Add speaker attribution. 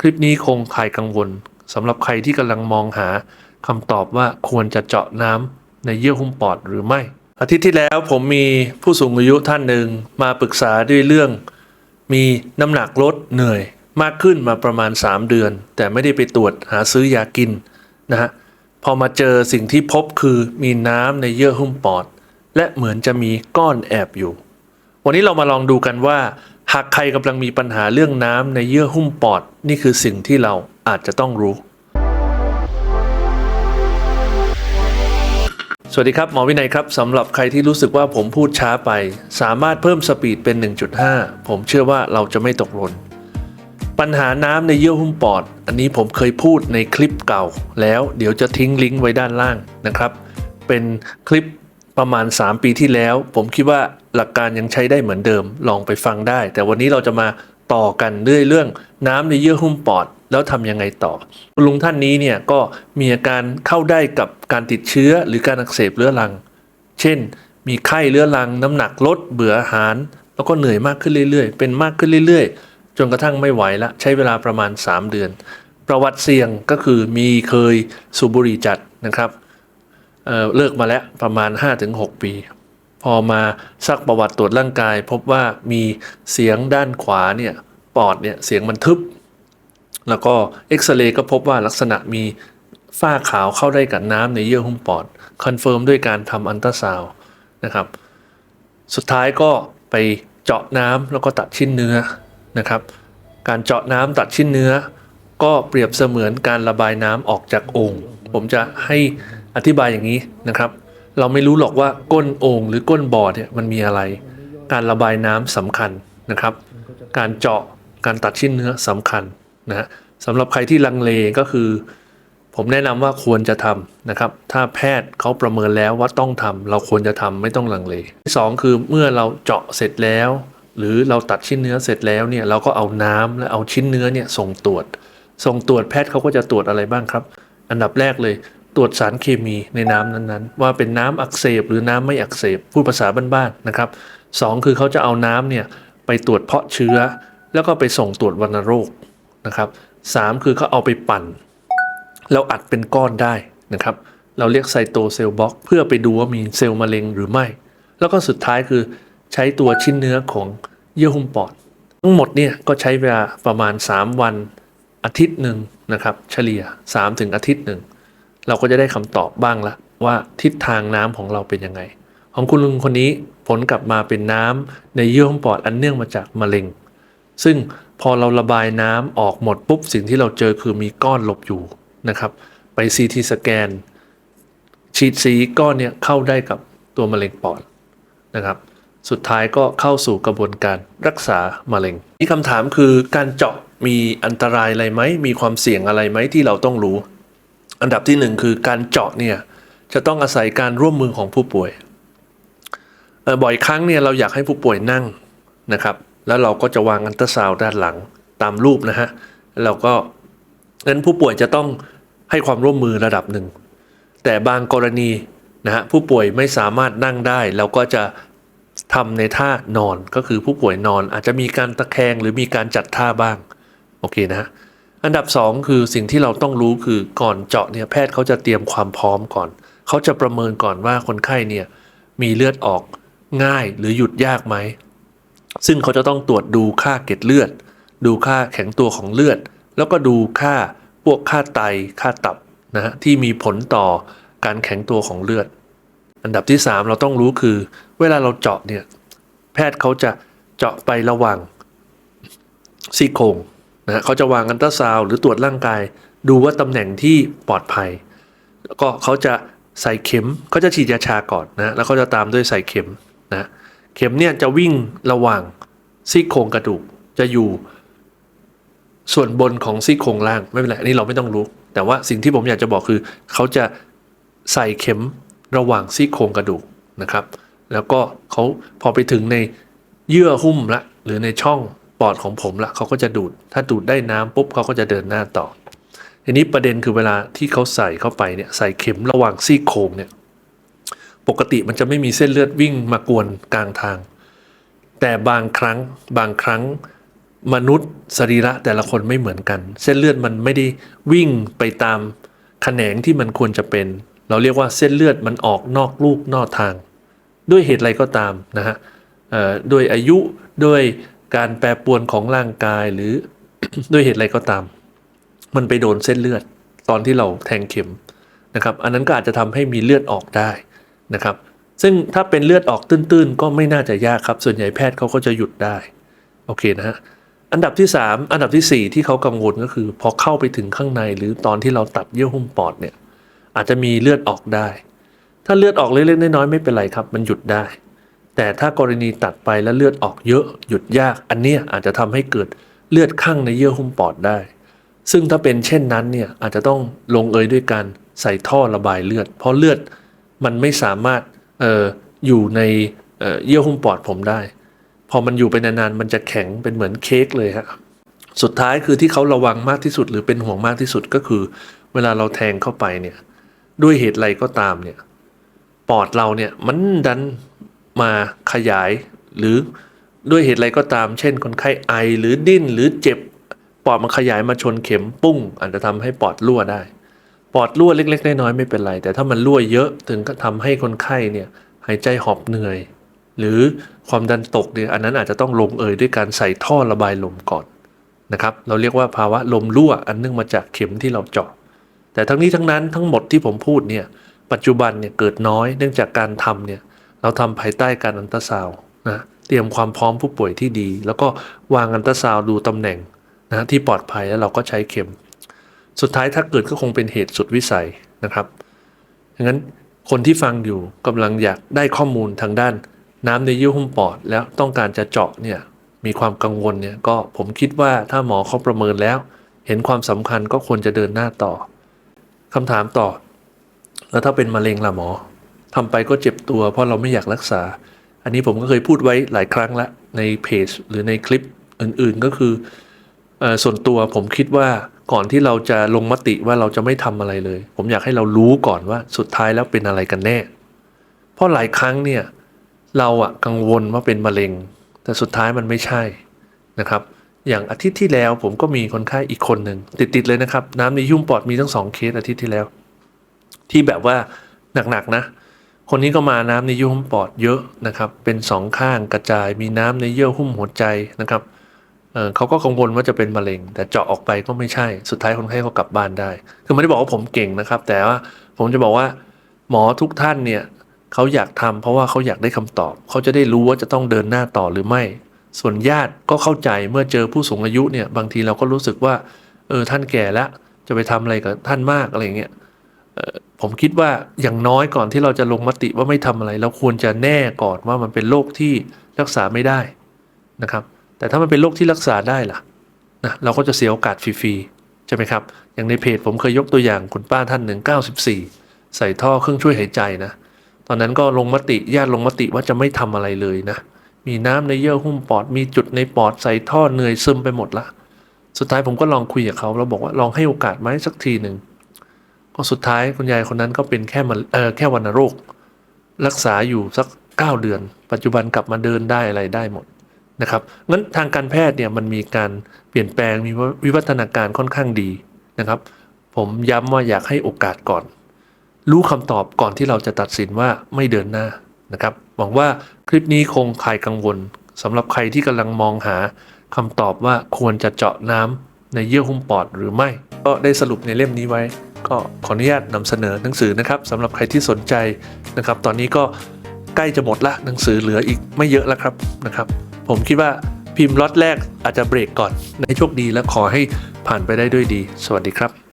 Speaker 1: คลิปนี้คงคลายกังวลสำหรับใครที่กำลังมองหาคำตอบว่าควรจะเจาะน้ำในเยื่อหุ้มปอดหรือไม่ อาทิตย์ที่แล้วผมมีผู้สูงอายุท่านหนึ่งมาปรึกษาด้วยเรื่อง มีน้ำหนักลดเหนื่อย มากขึ้นมาประมาณ 3 เดือน แต่ไม่ได้ไปตรวจหาซื้อยากินนะฮะพอมาเจอสิ่งที่พบคือมีน้ำในเยื่อหุ้มปอด และเหมือนจะมีก้อนแอบอยู่ วันนี้เรามาลองดูกันว่า หากใครกำลังมีปัญหาเรื่องน้ำในเยื่อหุ้มปอด นี่คือสิ่งที่เราอาจจะต้องรู้ สวัสดีครับ หมอวินัยครับสำหรับใครที่รู้สึกว่าผมพูดช้าไป สามารถเพิ่มสปีดเป็น 1.5 ผมเชื่อว่าเราจะไม่ตกหล่นปัญหาน้ำในเยื่อหุ้มปอด อันนี้ผมเคยพูดในคลิปเก่า แล้วเดี๋ยวจะทิ้งลิงก์ไว้ด้านล่างนะครับ เป็นคลิป ประมาณ 3 ปีที่แล้ว ผมคิดว่าหลักการยังใช้ได้เหมือนเดิมลองไปฟังได้ แต่วันนี้เราจะมาต่อกันเรื่อยเรื่องน้ำในเยื่อหุ้มปอด แล้วทำยังไงต่อ คุณลุงท่านนี้เนี่ยก็มีอาการเข้าได้กับการติดเชื้อหรือการอักเสบเรื้อรัง เช่น มีไข้เรื้อรัง น้ำหนักลดเบื่ออาหาร แล้วก็เหนื่อยมากขึ้นเรื่อยๆ เป็นมากขึ้นเรื่อยๆ จนกระทั่งไม่ไหวละใช้เวลาประมาณ 3 เดือน ประวัติเสี่ยงก็คือมีเคยสูบบุหรี่จัดนะครับ เเลิกมาแล้วประมาณ 5-6 ปี พอมาซักประวัติตรวจร่างกาย พบว่ามีเสียงด้านขวาเนี่ยปอดเนี่ยเสียงมันทึบ แล้วก็เอ็กซเรย์ก็พบว่าลักษณะมีฝ้าขาวเข้าได้กับน้ำในเยื่อหุ้มปอดคอนเฟิร์มด้วยการทำอันตราซาวนะครับ สุดท้ายก็ไปเจาะน้ำแล้วก็ตัดชิ้นเนื้อนะครับ การเจาะน้ำตัดชิ้นเนื้อ ก็เปรียบเสมือนการระบายน้ำออกจากโอ่งผมจะให้ อธิบายอย่างนี้นะครับ เราไม่รู้หรอกว่าก้นโอ่งหรือก้นบ่อเนี่ยมันมีอะไร การระบายน้ำสำคัญนะครับ การเจาะการตัดชิ้นเนื้อสำคัญนะฮะสำหรับใครที่ลังเลก็คือ ผมแนะนำว่าควรจะทำนะครับ ถ้าแพทย์เขาประเมินแล้วว่าต้องทำเราควรจะทำไม่ต้องลังเลที่สองคือเมื่อเราเจาะเสร็จแล้ว หรือเราตัดชิ้นเนื้อเสร็จแล้วเนี่ยเราก็เอาน้ำและเอาชิ้นเนื้อเนี่ยส่งตรวจ ส่งตรวจแพทย์เขาก็จะตรวจอะไรบ้างครับ อันดับแรกเลย ตรวจสารเคมีในน้ำนั้นๆ ว่าเป็นน้ำอักเสบหรือน้ำไม่อักเสบพูดภาษาบ้านๆนะครับสองคือเขาจะเอาน้ำเนี่ยไปตรวจเพาะเชื้อ แล้วก็ไปส่งตรวจวัณโรคนะครับสามคือเขาเอาไปปั่น แล้วอัดเป็นก้อนได้นะครับ เราเรียกไซโตเซลล์บล็อกเพื่อไปดูว่ามีเซลล์มะเร็งหรือไม่ แล้วก็สุดท้ายคือใช้ตัวชิ้นเนื้อของเยื่อหุ้มปอด ทั้งหมดเนี่ยก็ใช้เวลาประมาณ 3 วันอาทิตย์หนึ่งนะครับ เฉลี่ย3ถึงอาทิตย์หนึ่ง เราก็จะได้คำตอบบ้างละว่าทิศทางน้ำของเราเป็นยังไง ของคุณลุงคนนี้ผลกลับมาเป็นน้ำในเยื่อหุ้มปอดอันเนื่องมาจากมะเร็ง ซึ่งพอเราระบายน้ำออกหมดปุ๊บสิ่งที่เราเจอคือมีก้อนหลบอยู่นะครับ ไปซีทีสแกนฉีดสีก้อนเนี่ยเข้าได้กับตัวมะเร็งปอดนะครับ สุดท้ายก็เข้าสู่กระบวนการรักษามะเร็งนี่คำถามคือการเจาะมีอันตรายอะไรไหมมีความเสี่ยงอะไรไหมที่เราต้องรู้ อันดับที่หนึ่งคือการเจาะเนี่ยจะต้องอาศัยการร่วมมือของผู้ป่วย บ่อยครั้งเนี่ยเราอยากให้ผู้ป่วยนั่งนะครับ แล้วเราก็จะวางอันตราซาวด้านหลังตามรูปนะฮะแล้วเราก็นั้นผู้ป่วยจะต้องให้ความร่วมมือระดับหนึ่ง แต่บางกรณีนะฮะผู้ป่วยไม่สามารถนั่งได้เราก็จะทำในท่านอนก็คือผู้ป่วยนอนอาจจะมีการตะแคงหรือมีการจัดท่าบ้าง โอเคนะฮะ อันดับ 2 คือสิ่งที่เราต้องรู้คือก่อนเจาะเนี่ยแพทย์เขาจะเตรียมความพร้อมก่อน เขาจะประเมินก่อนว่าคนไข้เนี่ยมีเลือดออกง่ายหรือหยุดยากไหม ซึ่งเขาจะต้องตรวจดูค่าเกล็ดเลือด ดูค่าแข็งตัวของเลือด แล้วก็ดูค่าพวกค่าไตค่าตับนะฮะที่มีผลต่อการแข็งตัวของเลือด อันดับที่ 3 เราต้องรู้คือ เวลาเราเจาะเนี่ยแพทย์เขาจะเจาะไประหว่างซี่โครง นะเขาจะวางอันตราซาวหรือตรวจร่างกาย ดูว่าตำแหน่งที่ปลอดภัย แล้วก็เขาจะใส่เข็มเขาจะฉีดยาชาก่อนนะแล้วเขาจะตามด้วยใส่เข็มนะเข็มเนี่ยจะวิ่งระหว่างซี่โครงกระดูกจะอยู่ส่วนบนของซี่โครงล่างไม่เป็นไรอันนี้เราไม่ต้องรู้ แต่ว่าสิ่งที่ผมอยากจะบอกคือ เขาจะใส่เข็มระหว่างซี่โครงกระดูกนะครับ แล้วก็เขาพอไปถึงในเยื่อหุ้มละหรือในช่อง ปอดของผมละเขาก็จะดูด ถ้าดูดได้น้ำปุ๊บเขาก็จะเดินหน้าต่อ ทีนี้ประเด็นคือเวลาที่เขาใส่เข้าไปเนี่ยใส่เข็มระหว่างซี่โครงเนี่ย ปกติมันจะไม่มีเส้นเลือดวิ่งมากวนกลางทาง แต่บางครั้งบางครั้งมนุษย์สรีระแต่ละคนไม่เหมือนกัน เส้นเลือดมันไม่ได้วิ่งไปตามแขนงที่มันควรจะเป็น เราเรียกว่าเส้นเลือดมันออกนอกลูกนอกทาง ด้วยเหตุอะไรก็ตามนะฮะด้วยอายุด้วย การแปรปรวนของร่างกายหรือด้วยเหตุอะไรก็ตาม มันไปโดนเส้นเลือดตอนที่เราแทงเข็มนะครับ อันนั้นก็อาจจะทำให้มีเลือดออกได้นะครับ ซึ่งถ้าเป็นเลือดออกตื้นๆ ก็ไม่น่าจะยากครับ ส่วนใหญ่แพทย์เขาก็จะหยุดได้ โอเคนะฮะ อันดับที่ 3 อันดับทีสี่ 4 ที่เขากังวลก็คือ พอเข้าไปถึงข้างในหรือตอนที่เราตัดเยื่อหุ้มปอดเนี่ย อาจจะมีเลือดออกได้ ถ้าเลือดออกเล็กๆน้อยๆไม่เป็นไรครับ มันหยุดได้ แต่ถ้ากรณีตัดไปแล้วเลือดออกเยอะหยุดยาก อันนี้อาจจะทำให้เกิดเลือดข้างในเยื่อหุ้มปอดได้ ซึ่งถ้าเป็นเช่นนั้นเนี่ยอาจจะต้องลงเอยด้วยการใส่ท่อระบายเลือด เพราะเลือดมันไม่สามารถอออยู่ในเเยื่อหุ้มปอดผมได้ พอมันอยู่ไปนานๆมันจะแข็งเป็นเหมือนเค้กเลยฮะสุดท้ายคือที่เขาระวังมากที่สุดหรือเป็นห่วงมากที่สุดก็คือ เวลาเราแทงเข้าไปเนี่ยด้วยเหตุอะไรก็ตามเนี่ยปอดเราเนี่ยมันดัน มาขยาย หรือด้วยเหตุอะไรก็ตาม เช่น คนไข้ไอหรือดิ้นหรือเจ็บปอดมันขยายมาชนเข็มปุ้ง อาจจะทำให้ปอดรั่วได้ ปอดรั่วเล็ก ๆ น้อยๆไม่เป็นไร แต่ถ้ามันรั่วเยอะถึงก็ทำให้คนไข้เนี่ยหายใจหอบเหนื่อย หรือความดันตกเนี่ยอันนั้นอาจจะต้องลงเอยด้วยการใส่ท่อระบายลมก่อนนะครับ เราเรียกว่าภาวะลมรั่วอันเนื่องมาจากเข็มที่เราเจาะแต่ทั้งนี้ทั้งนั้นทั้งหมดที่ผมพูดเนี่ยปัจจุบันเนี่ยเกิดน้อยเนื่องจากการทำเนี่ย เราทำภายใต้การอันตราซาว์นะเตรียมความพร้อมผู้ป่วยที่ดี แล้วก็วางอันตราซาวด์ดูตำแหน่งนะที่ปลอดภัยแล้วเราก็ใช้เข็ม สุดท้ายถ้าเกิดก็คงเป็นเหตุสุดวิสัยนะครับดังนั้นคนที่ฟังอยู่กำลังอยากได้ข้อมูลทางด้าน น้ำในเยื่อหุ้มปอด แล้วต้องการจะเจาะเนี่ยมีความกังวลเนี่ยก็ผมคิดว่าถ้าหมอเขาประเมินแล้ว เห็นความสำคัญก็ควรจะเดินหน้าต่อคำถามต่อ แล้วถ้าเป็นมะเร็งล่ะหมอ ทำไปก็เจ็บตัว เพราะเราไม่อยากรักษา อันนี้ผมก็เคยพูดไว้หลายครั้งละในเพจหรือในคลิปอื่นๆก็คืออส่วนตัวผมคิดว่าก่อนที่เราจะลงมติว่าเราจะไม่ทำอะไรเลย ผมอยากให้เรารู้ก่อนว่าสุดท้ายแล้วเป็นอะไรกันแน่ เพราะหลายครั้งเนี่ยเราอะกังวลว่าเป็นมะเร็ง แต่สุดท้ายมันไม่ใช่นะครับ อย่างอาทิตย์ที่แล้วผมก็มีคนไข้อีกคนหนึ่งติดๆเลยนะครับ น้ำในยุ่มปอดมีทั้งสองเคสอาทิตย์ที่แล้ว ที่แบบว่าหนักๆนะ คนนี้ก็มาน้ำในเยื่อหุ้มปอดเยอะนะครับ เป็นสองข้างกระจาย มีน้ำในเยื่อหุ้มหัวใจนะครับเเขาก็กังวลว่าจะเป็นมะเร็ง แต่เจาะออกไปก็ไม่ใช่ สุดท้ายคนไข้ก็กลับบ้านได้ คือไม่ได้บอกว่าผมเก่งนะครับ แต่ว่าผมจะบอกว่าหมอทุกท่านเนี่ยเขาอยากทำเพราะว่าเขาอยากได้คำตอบ เขาจะได้รู้ว่าจะต้องเดินหน้าต่อหรือไม่ ส่วนญาติก็เข้าใจเมื่อเจอผู้สูงอายุเนี่ยบางทีเราก็รู้สึกว่าเออท่านแก่แล้วจะไปทำอะไรกับท่านมากอะไรอย่างเงี้ย ผมคิดว่าอย่างน้อยก่อนที่เราจะลงมติว่าไม่ทำอะไร เราควรจะแน่ก่อนว่ามันเป็นโรคที่รักษาไม่ได้นะครับ แต่ถ้ามันเป็นโรคที่รักษาได้ล่ะนะเราก็จะเสียโอกาสฟรีๆใช่ไหมครับ อย่างในเพจผมเคยยกตัวอย่างคุณป้าท่านหนึ่ง94 ใส่ท่อเครื่องช่วยหายใจนะ ตอนนั้นก็ลงมติญาติลงมติว่าจะไม่ทำอะไรเลยนะ มีน้ำในเยื่อหุ้มปอด มีจุดในปอดใส่ท่อเหนื่อยซึมไปหมดละ สุดท้ายผมก็ลองคุยกับเขาแล้วบอกว่าลองให้โอกาสไหมสักทีหนึ่ง ก็สุดท้ายคุณยายคนนั้นก็เป็นแค่มันเออแค่วัณโรค รักษาอยู่สัก 9 เดือน ปัจจุบันกลับมาเดินได้อะไรได้หมดนะครับงั้นทางการแพทย์เนี่ยมันมีการเปลี่ยนแปลงมีวิวัฒนาการค่อนข้างดีนะครับ ผมย้ำว่าอยากให้โอกาสก่อน รู้คำตอบก่อนที่เราจะตัดสินว่าไม่เดินหน้านะครับหวังว่าคลิปนี้คงคลายกังวลสำหรับใครที่กำลังมองหาคำตอบว่าควรจะเจาะน้ำในเยื่อหุ้มปอดหรือไม่ ก็ได้สรุปในเล่มนี้ไว้ก็ขออนุญาตนำเสนอหนังสือนะครับสำหรับใครที่สนใจนะครับ ตอนนี้ก็ใกล้จะหมดละหนังสือเหลืออีกไม่เยอะแล้วครับนะครับ ผมคิดว่าพิมพ์ล็อตแรกอาจจะเบรกก่อนในโชคดีและขอให้ผ่านไปได้ด้วยดี สวัสดีครับ